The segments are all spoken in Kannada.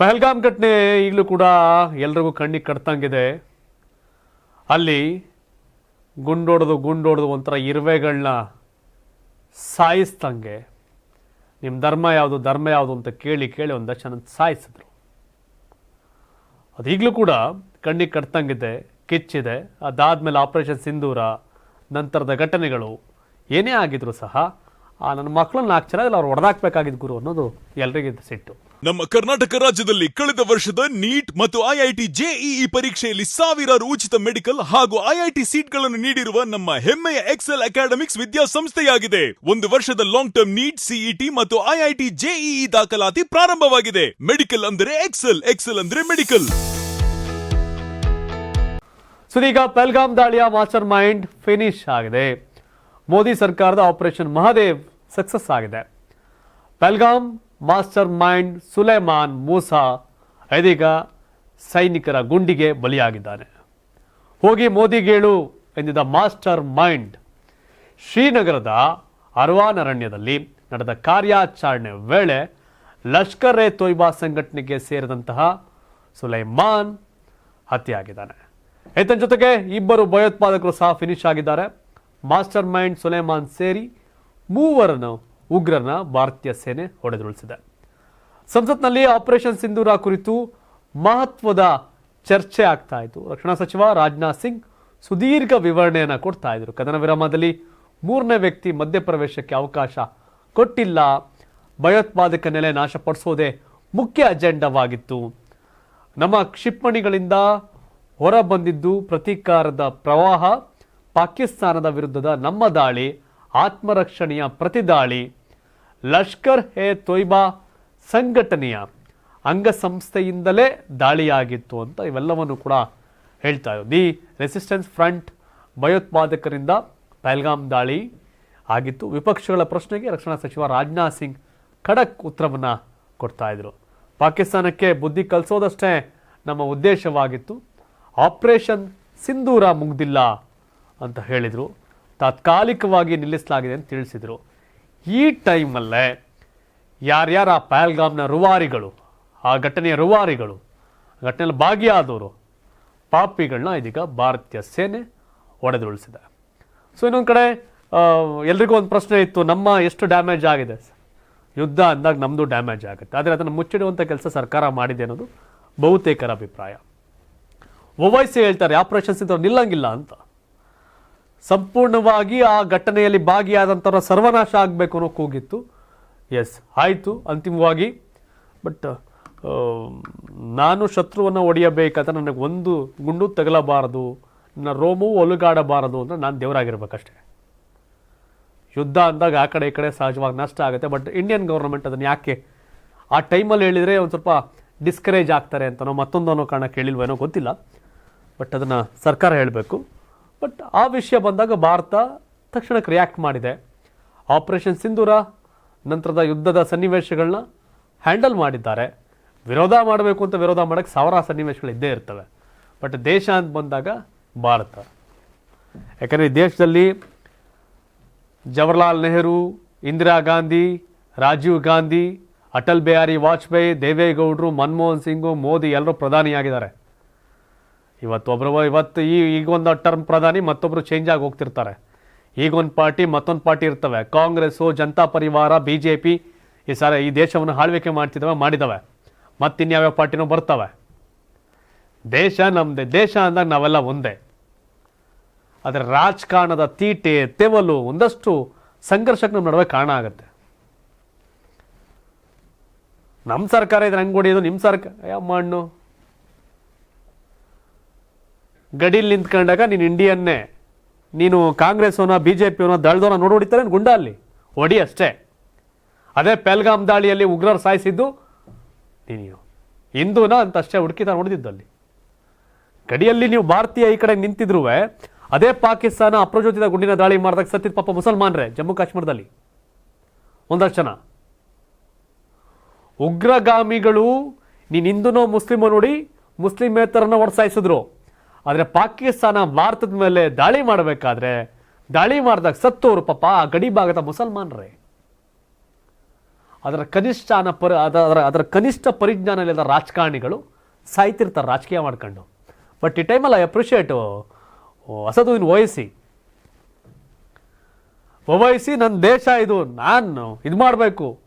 ಪಹಲ್ಗಾಮ್ ಘಟನೆ ಈಗಲೂ ಕೂಡ ಎಲ್ರಿಗೂ ಕಣ್ಣಿಗೆ ಕಟ್ತಂಗಿದೆ. ಅಲ್ಲಿ ಗುಂಡೊಡೆದು ಗುಂಡೊಡೆದು ಒಂಥರ ಇರುವೆಗಳನ್ನ ಸಾಯಿಸ್ದಂಗೆ ನಿಮ್ಮ ಧರ್ಮ ಯಾವುದು ಧರ್ಮ ಯಾವುದು ಅಂತ ಕೇಳಿ ಕೇಳಿ ಒಂದು ಜನ ಸಾಯಿಸಿದ್ರು. ಅದು ಈಗಲೂ ಕೂಡ ಕಣ್ಣಿಗೆ ಕಟ್ತಂಗಿದೆ, ಕಿಚ್ಚಿದೆ. ಅದಾದ್ಮೇಲೆ ಆಪರೇಷನ್ ಸಿಂಧೂರ ನಂತರದ ಘಟನೆಗಳು ಏನೇ ಆಗಿದ್ರು ಸಹ ಆ ನನ್ನ ಮಕ್ಕಳನ್ನ ನಾಲ್ಕು ಜನ ಅವ್ರು ಹೊಡೆದಾಕ್ಬೇಕಾಗಿದ್ದು ಗುರು ಅನ್ನೋದು ಎಲ್ರಿಗಿಂತ ಸಿಟ್ಟು. ನಮ್ಮ ಕರ್ನಾಟಕ ರಾಜ್ಯದಲ್ಲಿ ಕಳೆದ ವರ್ಷದ ನೀಟ್ ಮತ್ತು ಐಐಟಿ ಜೆಇಇ ಪರೀಕ್ಷೆಯಲ್ಲಿ ಸಾವಿರಾರು ಉಚಿತ ಮೆಡಿಕಲ್ ಹಾಗೂ ಐಐಟಿ ಸೀಟ್ಗಳನ್ನು ನೀಡಿರುವ ನಮ್ಮ ಹೆಮ್ಮೆಯ ಎಕ್ಸೆಲ್ ಅಕಾಡೆಮಿಕ್ಸ್ ವಿದ್ಯಾಸಂಸ್ಥೆಯಾಗಿದೆ. ಒಂದು ವರ್ಷದ ಲಾಂಗ್ ಟರ್ಮ್ ನೀಟ್ ಸಿಇಟಿ ಮತ್ತು ಐಐಟಿ ಜೆಇಇ ದಾಖಲಾತಿ ಪ್ರಾರಂಭವಾಗಿದೆ. ಮೆಡಿಕಲ್ ಅಂದರೆ ಎಕ್ಸೆಲ್ ಎಕ್ಸೆಲ್ ಅಂದರೆ ಮೆಡಿಕಲ್. ಸುದೀಗ ಪೆಲ್ಗಾಮ್ ದಾಳಿಯ ಮಾಸ್ಟರ್ ಮೈಂಡ್ ಫಿನಿಶ್ ಆಗಿದೆ. ಮೋದಿ ಸರ್ಕಾರದ ಆಪರೇಷನ್ ಮಹಾದೇವ್ ಸಕ್ಸಸ್ ಆಗಿದೆ. ಪೆಲ್ಗಾಮ್ ಮಾಸ್ಟರ್ ಮೈಂಡ್ ಸುಲೈಮಾನ್ ಮೂಸಾ ಇದೀಗ ಸೈನಿಕರ ಗುಂಡಿಗೆ ಬಲಿಯಾಗಿದ್ದಾನೆ. ಹೋಗಿ ಮೋದಿಗೇಳು ಎಂದಿದ್ದ ಮಾಸ್ಟರ್ ಮೈಂಡ್ ಶ್ರೀನಗರದ ಅರ್ವಾನ್ ಅರಣ್ಯದಲ್ಲಿ ನಡೆದ ಕಾರ್ಯಾಚರಣೆ ವೇಳೆ ಲಷ್ಕರ್ ಎ ತೊಯ್ಬಾ ಸಂಘಟನೆಗೆ ಸೇರಿದಂತಹ ಸುಲೈಮಾನ್ ಹತ್ಯೆಯಾಗಿದ್ದಾನೆ. ಈತನ ಜೊತೆಗೆ ಇಬ್ಬರು ಭಯೋತ್ಪಾದಕರು ಸಹ ಫಿನಿಶ್ ಆಗಿದ್ದಾರೆ. ಮಾಸ್ಟರ್ ಮೈಂಡ್ ಸುಲೈಮಾನ್ ಸೇರಿ ಮೂವರನ್ನು ಉಗ್ರರನ್ನ ಭಾರತೀಯ ಸೇನೆ ಹೊಡೆದುರುಳಿಸಿದೆ. ಸಂಸತ್ನಲ್ಲಿ ಆಪರೇಷನ್ ಸಿಂಧೂರ ಕುರಿತು ಮಹತ್ವದ ಚರ್ಚೆ ಆಗ್ತಾ ಇತ್ತು. ರಕ್ಷಣಾ ಸಚಿವ ರಾಜನಾಥ್ ಸಿಂಗ್ ಸುದೀರ್ಘ ವಿವರಣೆಯನ್ನು ಕೊಡ್ತಾ ಇದ್ರು. ಕದನ ವಿರಾಮದಲ್ಲಿ ಮೂರನೇ ವ್ಯಕ್ತಿ ಮಧ್ಯಪ್ರವೇಶಕ್ಕೆ ಅವಕಾಶ ಕೊಟ್ಟಿಲ್ಲ. ಭಯೋತ್ಪಾದಕ ನೆಲೆ ನಾಶಪಡಿಸೋದೇ ಮುಖ್ಯ ಅಜೆಂಡವಾಗಿತ್ತು. ನಮ್ಮ ಕ್ಷಿಪಣಿಗಳಿಂದ ಹೊರಬಂದಿದ್ದು ಪ್ರತೀಕಾರದ ಪ್ರವಾಹ, ಪಾಕಿಸ್ತಾನದ ವಿರುದ್ಧದ ನಮ್ಮ ದಾಳಿ ಆತ್ಮರಕ್ಷಣೆಯ ಪ್ರತಿದಾಳಿ, ಲಷ್ಕರ್ ಎ ತೊಯ್ಬಾ ಸಂಘಟನೆಯ ಅಂಗಸಂಸ್ಥೆಯಿಂದಲೇ ದಾಳಿಯಾಗಿತ್ತು ಅಂತ ಇವೆಲ್ಲವನ್ನು ಕೂಡ ಹೇಳ್ತಾ ಇರೋದು. ದಿ ರೆಸಿಸ್ಟೆನ್ಸ್ ಫ್ರಂಟ್ ಭಯೋತ್ಪಾದಕರಿಂದ ಪಹಲ್ಗಾಮ್ ದಾಳಿ ಆಗಿತ್ತು. ವಿಪಕ್ಷಗಳ ಪ್ರಶ್ನೆಗೆ ರಕ್ಷಣಾ ಸಚಿವ ರಾಜನಾಥ್ ಸಿಂಗ್ ಖಡಕ್ ಉತ್ತರವನ್ನು ಕೊಡ್ತಾ ಇದ್ರು. ಪಾಕಿಸ್ತಾನಕ್ಕೆ ಬುದ್ಧಿ ಕಲಿಸೋದಷ್ಟೇ ನಮ್ಮ ಉದ್ದೇಶವಾಗಿತ್ತು. ಆಪರೇಷನ್ ಸಿಂಧೂರ ಮುಗ್ದಿಲ್ಲ ಅಂತ ಹೇಳಿದರು. ತಾತ್ಕಾಲಿಕವಾಗಿ ನಿಲ್ಲಿಸಲಾಗಿದೆ ಅಂತ ತಿಳಿಸಿದರು. ಈ ಟೈಮಲ್ಲೇ ಯಾರ್ಯಾರು ಆ ಪ್ಯಾಲ್ಗಾಮ್ನ ರುವಾರಿಗಳು, ಆ ಘಟನೆಯ ರುವಾರಿಗಳು ಘಟನೆಯಲ್ಲಿ ಭಾಗಿಯಾದವರು ಪಾಪಿಗಳನ್ನ ಇದೀಗ ಭಾರತೀಯ ಸೇನೆ ಹೊಡೆದುರುಳಿಸಿದೆ ಸೊ ಇನ್ನೊಂದು ಕಡೆ ಎಲ್ರಿಗೂ ಒಂದು ಪ್ರಶ್ನೆ ಇತ್ತು, ನಮ್ಮ ಎಷ್ಟು ಡ್ಯಾಮೇಜ್ ಆಗಿದೆ? ಯುದ್ಧ ಅಂದಾಗ ನಮ್ಮದು ಡ್ಯಾಮೇಜ್ ಆಗುತ್ತೆ. ಆದರೆ ಅದನ್ನು ಮುಚ್ಚಿಡುವಂಥ ಕೆಲಸ ಸರ್ಕಾರ ಮಾಡಿದೆ ಅನ್ನೋದು ಬಹುತೇಕರ ಅಭಿಪ್ರಾಯ. ಒವೈಸಿ ಹೇಳ್ತಾರೆ, ಆಪರೇಷನ್ಸ್ ಇದ್ದವ್ರು ನಿಲ್ಲಂಗಿಲ್ಲ ಅಂತ. ಸಂಪೂರ್ಣವಾಗಿ ಆ ಘಟನೆಯಲ್ಲಿ ಭಾಗಿಯಾದಂಥವ್ರ ಸರ್ವನಾಶ ಆಗಬೇಕು ಅನ್ನೋ ಕೂಗಿತ್ತು. ಎಸ್ ಆಯಿತು, ಅಂತಿಮವಾಗಿ. ಬಟ್ ನಾನು ಶತ್ರುವನ್ನು ಹೊಡೆಯಬೇಕಂತ ನನಗೆ ಒಂದು ಗುಂಡು ತಗಲಬಾರದು, ನನ್ನ ರೋಮು ಒಲುಗಾಡಬಾರದು ಅಂದರೆ ನಾನು ದೇವರಾಗಿರ್ಬೇಕಷ್ಟೇ. ಯುದ್ಧ ಅಂದಾಗ ಆ ಕಡೆ ಈ ಕಡೆ ಸಹಜವಾಗಿ ನಷ್ಟ ಆಗುತ್ತೆ ಬಟ್ ಇಂಡಿಯನ್ ಗೌರ್ಮೆಂಟ್ ಅದನ್ನು ಯಾಕೆ ಆ ಟೈಮಲ್ಲಿ ಹೇಳಿದರೆ ಒಂದು ಸ್ವಲ್ಪ ಡಿಸ್ಕರೇಜ್ ಆಗ್ತಾರೆ ಅಂತನೋ ಮತ್ತೊಂದು ಅನ್ನೋ ಕಾರಣಕ್ಕೆ ಹೇಳಿಲ್ವೇನೋ ಗೊತ್ತಿಲ್ಲ. ಬಟ್ ಅದನ್ನು ಸರ್ಕಾರ ಹೇಳಬೇಕು. ಬಟ್ ಆ ವಿಷಯ ಬಂದಾಗ ಭಾರತ ತಕ್ಷಣಕ್ಕೆ ರಿಯಾಕ್ಟ್ ಮಾಡಿದೆ. ಆಪರೇಷನ್ ಸಿಂಧೂರ ನಂತರದ ಯುದ್ಧದ ಸನ್ನಿವೇಶಗಳನ್ನ ಹ್ಯಾಂಡಲ್ ಮಾಡಿದ್ದಾರೆ. ವಿರೋಧ ಮಾಡಬೇಕು ಅಂತ ವಿರೋಧ ಮಾಡೋಕ್ಕೆ ಸಾವಿರಾರು ಸನ್ನಿವೇಶಗಳು ಇದ್ದೇ ಇರ್ತವೆ. ಬಟ್ ದೇಶ ಅಂತ ಬಂದಾಗ ಭಾರತ. ಯಾಕಂದರೆ ದೇಶದಲ್ಲಿ ಜವಹರ್ಲಾಲ್ ನೆಹರು, ಇಂದಿರಾ ಗಾಂಧಿ, ರಾಜೀವ್ ಗಾಂಧಿ, ಅಟಲ್ ಬಿಹಾರಿ ವಾಜಪೇಯಿ, ದೇವೇಗೌಡರು, ಮನಮೋಹನ್ ಸಿಂಗು, ಮೋದಿ ಎಲ್ಲರೂ ಪ್ರಧಾನಿಯಾಗಿದ್ದಾರೆ. ಇವತ್ತು ಒಬ್ಬರು ಇವತ್ತು ಈ, ಈಗೊಂದು ಟರ್ಮ್ ಪ್ರಧಾನಿ ಮತ್ತೊಬ್ಬರು ಚೇಂಜ್ ಆಗಿ ಹೋಗ್ತಿರ್ತಾರೆ. ಈಗೊಂದು ಪಾರ್ಟಿ, ಮತ್ತೊಂದು ಪಾರ್ಟಿ ಇರ್ತವೆ. ಕಾಂಗ್ರೆಸ್ಸು, ಜನತಾ ಪರಿವಾರ ಬಿ ಜೆ ಪಿ ಈ ಸಾರ ಈ ದೇಶವನ್ನು ಆಳ್ವಿಕೆ ಮಾಡ್ತಿದ್ದಾವೆ ಮಾಡಿದ್ದಾವೆ ಮತ್ತಿನ್ಯಾವ್ಯಾವ ಪಾರ್ಟಿನೂ ಬರ್ತವೆ. ದೇಶ ನಮ್ಮದೇ ದೇಶ ಅಂದಾಗ ನಾವೆಲ್ಲ ಒಂದೇ. ಆದರೆ ರಾಜಕಾರಣದ ತೀಟೆ, ತೆವಲು ಒಂದಷ್ಟು ಸಂಘರ್ಷಕ್ಕೆ ನಮ್ಮ ನಡುವೆ ಕಾರಣ ಆಗುತ್ತೆ. ನಮ್ಮ ಸರ್ಕಾರ ಇದ್ರೆ ಹಂಗೆ ಹೊಡಿಯೋದು? ನಿಮ್ಮ ಸರ್ಕಾರ ಯಾವ ಮಣ್ಣು ಗಡಿಲಿ ನಿಂತ್ಕೊಂಡಾಗ ನೀನು ಇಂಡಿಯನ್ನೇ ನೀನು ಕಾಂಗ್ರೆಸ್ವನ ಬಿ ಜೆ ಪಿಯವನ ದಳದವನ ನೋಡಿ ಹೊಡಿತಾರೆ ಗುಂಡ ಅಲ್ಲಿ ಹೊಡಿ ಅಷ್ಟೇ. ಅದೇ ಪೆಲ್ಗಾಮ್ ದಾಳಿಯಲ್ಲಿ ಉಗ್ರರು ಸಾಯಿಸಿದ್ದು ನೀನು. ಹಿಂದೂನ ಅಂತ ಅಷ್ಟೇ ಹುಡುಕಿತ ನೋಡಿದ್ದಲ್ಲಿ ಗಡಿಯಲ್ಲಿ ನೀವು ಭಾರತೀಯ ಈ ಕಡೆ ನಿಂತಿದ್ರು ಅದೇ ಪಾಕಿಸ್ತಾನ ಅಪ್ರಜೋತಿತ ಗುಂಡಿನ ದಾಳಿ ಮಾಡಿದಾಗ ಸತ್ತಿದ ಪಾಪ ಮುಸಲ್ಮಾನ್ರೆ, ಜಮ್ಮು ಕಾಶ್ಮೀರದಲ್ಲಿ. ಒಂದಷ್ಟು ಜನ. ಉಗ್ರಗಾಮಿಗಳು, ನೀನು ಹಿಂದೂನೋ, ಮುಸ್ಲಿಮೋ ನೋಡಿ ಮುಸ್ಲಿಮೇತರನ್ನ ಹೊಡೆಸಾಯಿಸಿದ್ರು ಆದರೆ ಪಾಕಿಸ್ತಾನ ಭಾರತದ ಮೇಲೆ ದಾಳಿ ಮಾಡಬೇಕಾದ್ರೆ ದಾಳಿ ಮಾಡಿದಾಗ ಸತ್ತೋರು ಪಾಪ, ಆ ಗಡಿ ಭಾಗದ ಮುಸಲ್ಮಾನರೇ. ಅದರ ಕನಿಷ್ಠ ಪರ ಅದ- ಅದರ ಅದರ ಕನಿಷ್ಠ ಪರಿಜ್ಞಾನ ಇಲ್ಲದ ರಾಜಕಾರಣಿಗಳು ಸಾಯ್ತಿರ್ತಾರೆ, ರಾಜಕೀಯ ಮಾಡ್ಕೊಂಡು. ಬಟ್ ಈ ಟೈಮಲ್ಲಿ ಐ ಅಪ್ರಿಷಿಯೇಟು ಹೊಸದುವಿನ ವಹಿಸಿ ಒವಹಿಸಿ ನನ್ನ ದೇಶ ಇದು, ನಾನು ಇದು ಮಾಡಬೇಕು.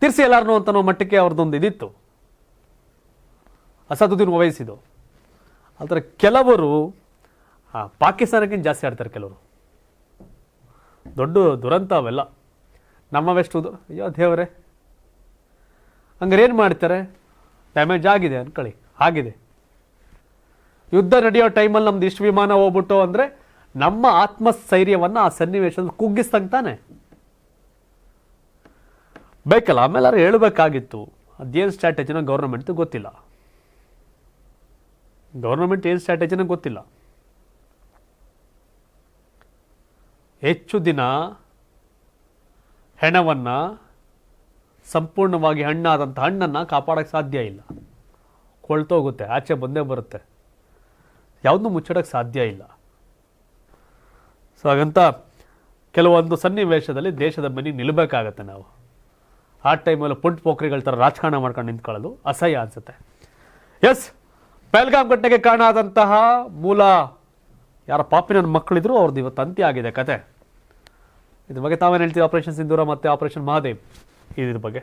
ತಿರ್ಸಿ ಎಲ್ಲಾರನು ಅಂತನೋ ಮಟ್ಟಕ್ಕೆ ಅವ್ರದ್ದೊಂದು ಇದಿತ್ತು. ಅಸದುದ್ದೀನ್ ವಹಿಸಿದ್ದು ಆದರೆ ಕೆಲವರು ಪಾಕಿಸ್ತಾನಕ್ಕಿಂತ ಜಾಸ್ತಿ ಆಡ್ತಾರೆ ಕೆಲವರು. ದೊಡ್ಡ ದುರಂತ ಅವೆಲ್ಲ. ನಮ್ಮ ವೆಸ್ಟ್ ಅಯ್ಯೋ ದೇವರೇ. ಹಂಗಾರೆ ಏನು ಮಾಡ್ತಾರೆ? ಡ್ಯಾಮೇಜ್ ಆಗಿದೆ ಅನ್ಕೊಳ್ಳಿ. ಆಗಿದೆ. ಯುದ್ಧ ನಡೆಯೋ ಟೈಮಲ್ಲಿ ನಮ್ದು ಇಷ್ಟು ವಿಮಾನ ಹೋಗ್ಬಿಟ್ಟು ಅಂದರೆ ನಮ್ಮ ಆತ್ಮಸ್ಥೈರ್ಯವನ್ನು ಆ ಸನ್ನಿವೇಶದಲ್ಲಿ ಕುಗ್ಗಿಸ್ತಂಗೆ ತಾನೆ. ಬೇಕಲ್ಲ ಆಮೇಲೆ ಹೇಳಬೇಕಾಗಿತ್ತು. ಅದೇನು ಸ್ಟ್ರಾಟಜಿನ ಗೌರ್ಮೆಂಟ್ ಗೊತ್ತಿಲ್ಲ. ಗೌರ್ಮೆಂಟ್ ಏನು ಸ್ಟ್ರಾಟಜಿನ ಗೊತ್ತಿಲ್ಲ. ಹೆಚ್ಚು ದಿನ ಹೆಣವನ್ನು ಸಂಪೂರ್ಣವಾಗಿ ಹಣ್ಣಾದಂಥ ಹಣ್ಣನ್ನು ಕಾಪಾಡೋಕ್ಕೆ ಸಾಧ್ಯ ಇಲ್ಲ. ಕೊಳ್ತೋಗುತ್ತೆ, ಆಚೆ ಬಂದೇ ಬರುತ್ತೆ. ಯಾವುದನ್ನು ಮುಚ್ಚಿಡೋಕ್ಕೆ ಸಾಧ್ಯ ಇಲ್ಲ. ಸೊ ಹಾಗಂತ ಕೆಲವೊಂದು ಸನ್ನಿವೇಶದಲ್ಲಿ ದೇಶದ ಮನೆಗೆ ನಿಲ್ಲಬೇಕಾಗತ್ತೆ ನಾವು. ಆ ಟೈಮಲ್ಲಿ ಪುಂಟ್ ಪೋಖ್ರಿಗಳ ಥರ ರಾಜಕಾರಣ ಮಾಡ್ಕೊಂಡು ನಿಂತ್ಕೊಳ್ಳೋದು ಅಸಹ್ಯ ಅನಿಸುತ್ತೆ. ಎಸ್ ಪೆಲ್ಗಾಮ್ ಘಟನೆಗೆ ಕಾರಣ ಆದಂತಹ ಮೂಲ ಯಾರ ಪಾಪಿನ ಮಕ್ಕಳಿದ್ರು ಅವ್ರದ್ದು ಇವತ್ತು ಅಂತ್ಯ ಆಗಿದೆ ಕತೆ. ಇದ್ರ ಬಗ್ಗೆ ತಾವೇನು ಹೇಳ್ತೀವಿ ಆಪರೇಷನ್ ಸಿಂಧೂರ ಮತ್ತು ಆಪರೇಷನ್ ಮಹಾದೇವ್ ಇದ್ರ ಬಗ್ಗೆ.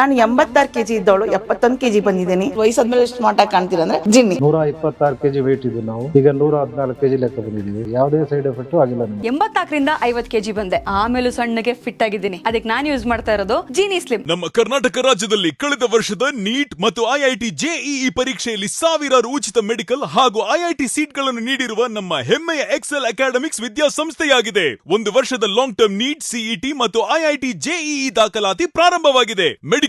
ನಾನು ಎಂಬತ್ತಾರು ಕೆಜಿ ಇದ್ದವಳು ಎಪ್ಪತ್ತೊಂದು ಕೆಜಿ ಬಂದಿದ್ದೀನಿ. ವಯಸ್ಸಾದ್ಮೇಲೆ ಸ್ಮಾರ್ಟ್ ಆಗಿ ಕಾಣ್ತೀರಾ ಅಂದ್ರೆ ಜಿನ್ನಿ. ನೂರ ಇಪ್ಪತ್ತಾರು ಕೆಜಿ ವೇಟ್ ಇದ್ದು ನಾವು. ಈಗ ನೂರ ಹದಿನಾಲ್ಕು ಕೆಜಿ ಲೆಕ್ಕ ಬಂದಿದ್ದೀವಿ. ಯಾವುದೇ ಸೈಡ್ ಎಫೆಕ್ಟ್ ಆಗಿಲ್ಲ ನಮಗೆ. ಎಂಬತ್ತಾಕರಿಂದ ಐವತ್ ಕೆಜಿ ಬಂದೆ. ಆಮೇಲೆ ಸಣ್ಣಗೆ ಫಿಟ್ ಆಗಿದ್ದೀನಿ. ಅದಕ್ಕೆ ನಾನು ಯೂಸ್ ಮಾಡ್ತಾ ಇರೋದು ಜೀನಿ ಸ್ಲಿಮ್ ನಮ್ಮ ಕರ್ನಾಟಕ ರಾಜ್ಯದಲ್ಲಿ ಕಳೆದ ವರ್ಷದ ನೀಟ್ ಮತ್ತು ಐಐಟಿ ಜೆಇಇ ಪರೀಕ್ಷೆಯಲ್ಲಿ ಸಾವಿರಾರು ಉಚಿತ ಮೆಡಿಕಲ್ ಹಾಗೂ ಐಐಟಿ ಸೀಟ್ಗಳನ್ನು ನೀಡಿರುವ ನಮ್ಮ ಹೆಮ್ಮೆಯ ಎಕ್ಸೆಲ್ ಅಕಾಡೆಮಿಕ್ಸ್ ವಿದ್ಯಾಸಂಸ್ಥೆಯಾಗಿದೆ. ಒಂದು ವರ್ಷದ ಲಾಂಗ್ ಟರ್ಮ್ ನೀಟ್ ಸಿಇಟಿ ಮತ್ತು ಐಐಟಿ ಜೆಇಇ ದಾಖಲಾತಿ ಪ್ರಾರಂಭವಾಗಿದೆ. ಮೆಡಿಕಲ್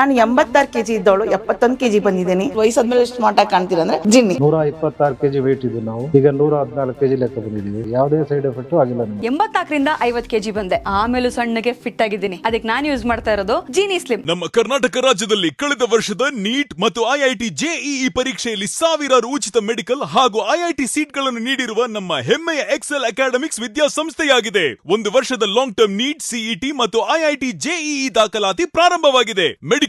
ನಾನು ಎಂಬತ್ತಾರು ಕೆಜಿ ಇದ್ದವಳು ಎಪ್ಪತ್ತೊಂದು ಕೆಜಿ ಬಂದಿದ್ದೀನಿ. ವಯಸ್ಸಾದ್ಮೇಲೆ ಸ್ಮಾರ್ಟ್ ಆಗಿ ಕಾಣ್ತೀರ ಅಂದ್ರೆ ಜಿನ್ನಿ. ನೂರ ಇಪ್ಪತ್ತಾರು ಕೆಜಿ ವೇಟ್ ಇದ್ದು ನಾವು. ಈಗ ನೂರ ಹದಿನಾಲ್ಕು ಕೆಜಿ ಲೆಕ್ಕ ಬಂದಿದ್ದೀವಿ. ಯಾವುದೇ ಸೈಡ್ ಎಫೆಕ್ಟ್ ಆಗಿಲ್ಲ ನಮಗೆ. ಎಂಬತ್ತಾಕರಿಂದ ಐವತ್ ಕೆಜಿ ಬಂದೆ. ಆಮೇಲೆ ಸಣ್ಣಗೆ ಫಿಟ್ ಆಗಿದ್ದೀನಿ. ಅದಕ್ಕೆ ನಾನು ಯೂಸ್ ಮಾಡ್ತಾ ಇರೋದು ಜೀನಿ ಸ್ಲಿಮ್ ನಮ್ಮ ಕರ್ನಾಟಕ ರಾಜ್ಯದಲ್ಲಿ ಕಳೆದ ವರ್ಷದ ನೀಟ್ ಮತ್ತು ಐಐಟಿ ಜೆಇಇ ಪರೀಕ್ಷೆಯಲ್ಲಿ ಸಾವಿರಾರು ಉಚಿತ ಮೆಡಿಕಲ್ ಹಾಗೂ ಐಐಟಿ ಸೀಟ್ಗಳನ್ನು ನೀಡಿರುವ ನಮ್ಮ ಹೆಮ್ಮೆಯ ಎಕ್ಸೆಲ್ ಅಕಾಡೆಮಿಕ್ಸ್ ವಿದ್ಯಾಸಂಸ್ಥೆಯಾಗಿದೆ. ಒಂದು ವರ್ಷದ ಲಾಂಗ್ ಟರ್ಮ್ ನೀಟ್ ಸಿಇಟಿ ಮತ್ತು ಐಐಟಿ ಜೆಇಇ ದಾಖಲಾತಿ ಪ್ರಾರಂಭವಾಗಿದೆ. ಮೆಡಿಕಲ್